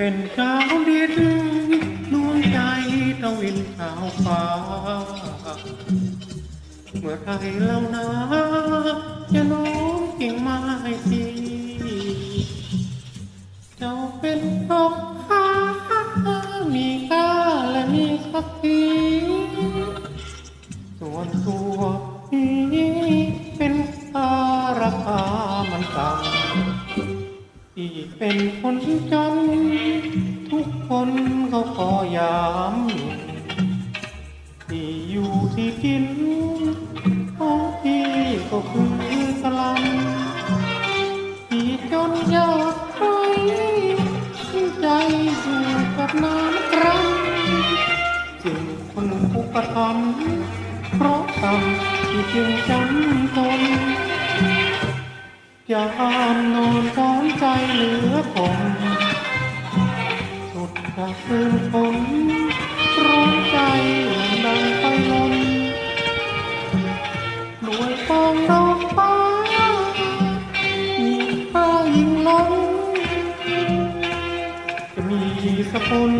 เป็นเจ้าดินดวงใจตะวินขาวฟ้า เมื่อไรเล่านาจะโน้มกิ่งไม้ทีเจ้าเป็นนกฟ้ามีค่าและมีสักทีส่วนตัวนี้เป็นคาราคามันต่ำที่เป็นคนจน กินของพี่ก็คือสลัมที่จนยากไรใจอยู่กับน้ำกรำจึงคนอุปถัมเพราะกรรมที่จึงจำทนยามนอนซ้อนใจเหลือคงสุดกระคืนฝน จะมีสักคน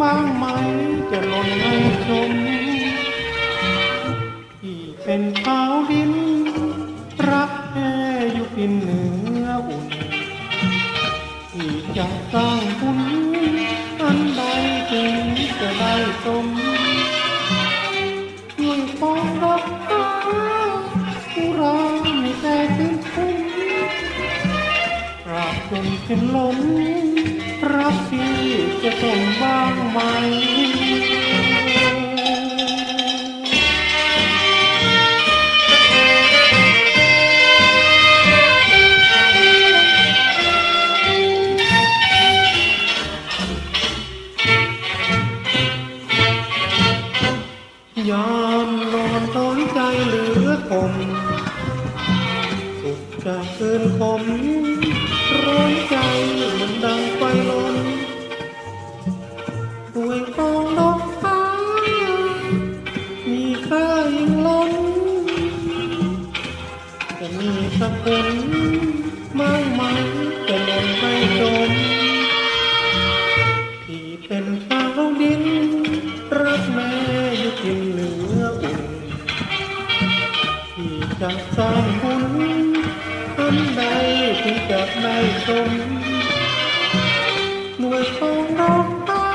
บ้างไหมจะหล่นให้ชมที่เป็นเท้าดิน รักแค่อยู่พินเหนืออุ่นที่จะสร้างบุญอันใดจึงจะได้สมด้วยฟองรักฟ้าผู้ราไม่แต่ถึงทุ่มราบจนสิ้นลม รักที่จะส่งบ้างไหมยามนอนต้อนใจเหลือคมสุดจะเกินคม สักคนมากไหมจะหล่นไปจมที่เป็นชาวดิน รักแม่อยู่กินเหลืออุ่นที่จะสร้างบุญอันใดที่จะได้ชมหน่วยทองดอกฟ้า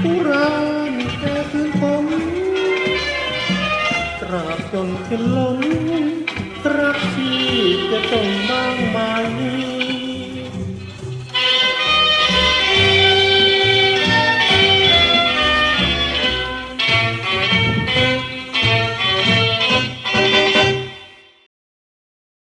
ผู้รามีแค่คืนผมตราบจนสิ้นลม รักที่จะต้องบ้างไหม